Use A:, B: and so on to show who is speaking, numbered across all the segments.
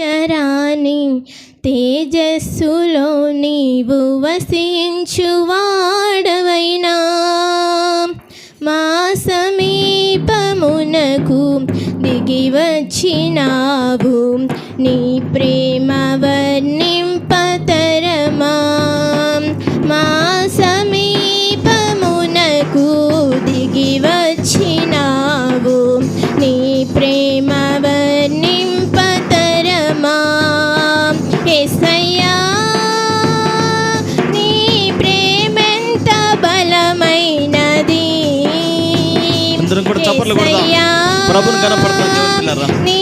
A: చరాని తేజస్సులో నీవు వసించువాడవైనా. మా సమీపమునకు దిగి వచ్చినావు నీ
B: ప్రే
A: ప్రభుని
B: ప్రభువుని దేవుని పిల్లరా.
A: నీ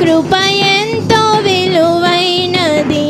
A: కృప ఎంతో విలువైనది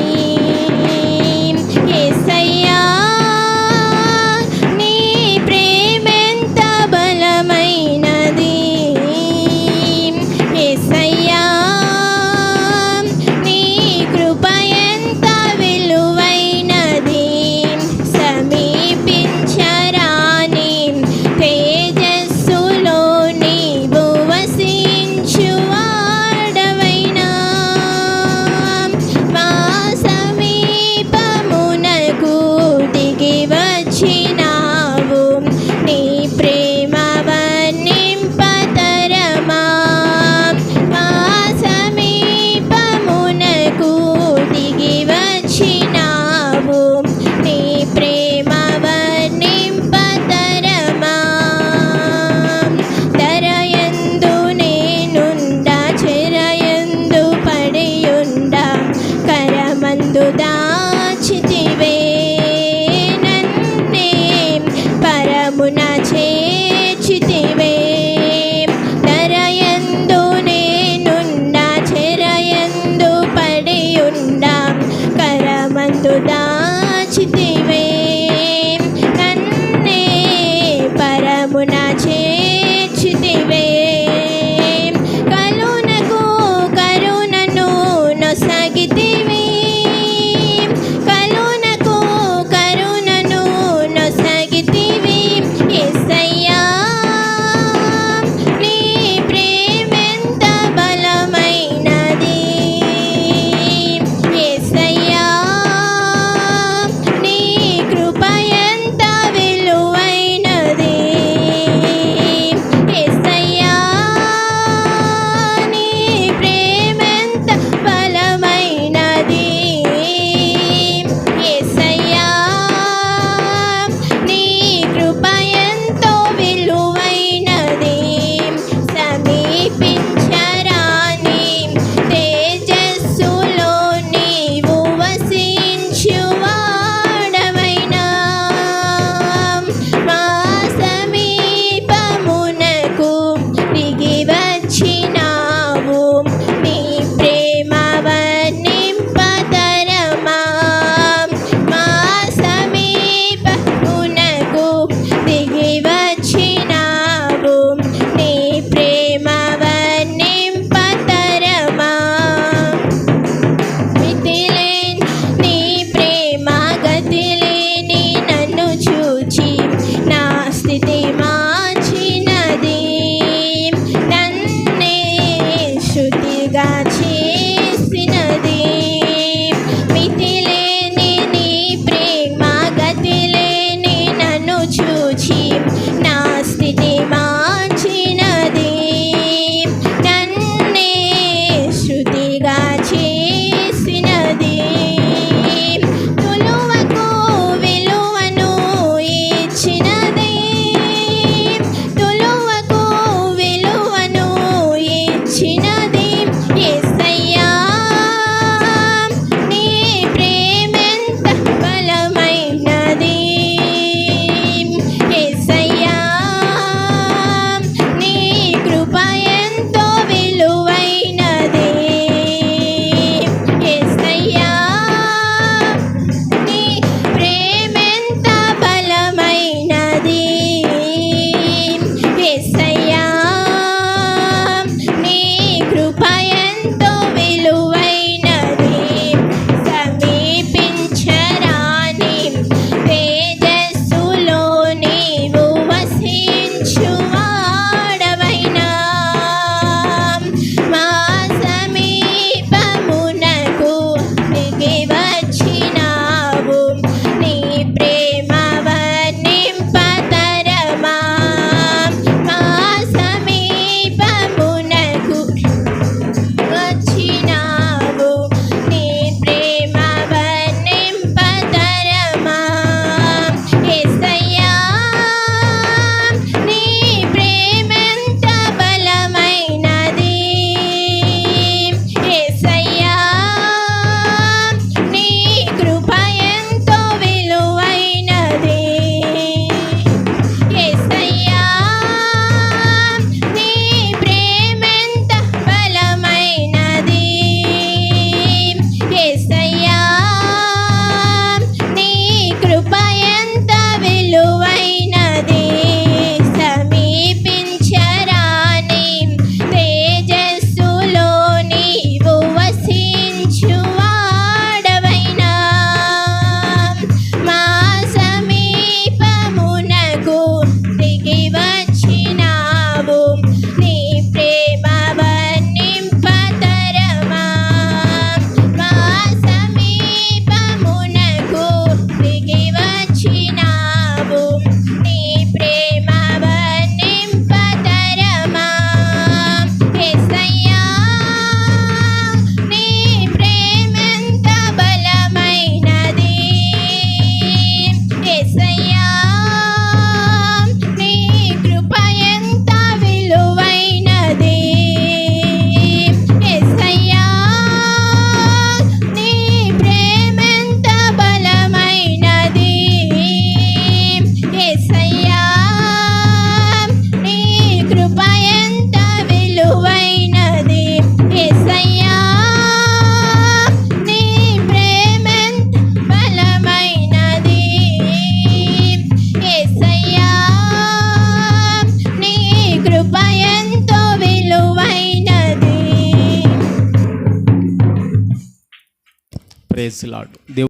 C: ప్రేజ్ లాడ్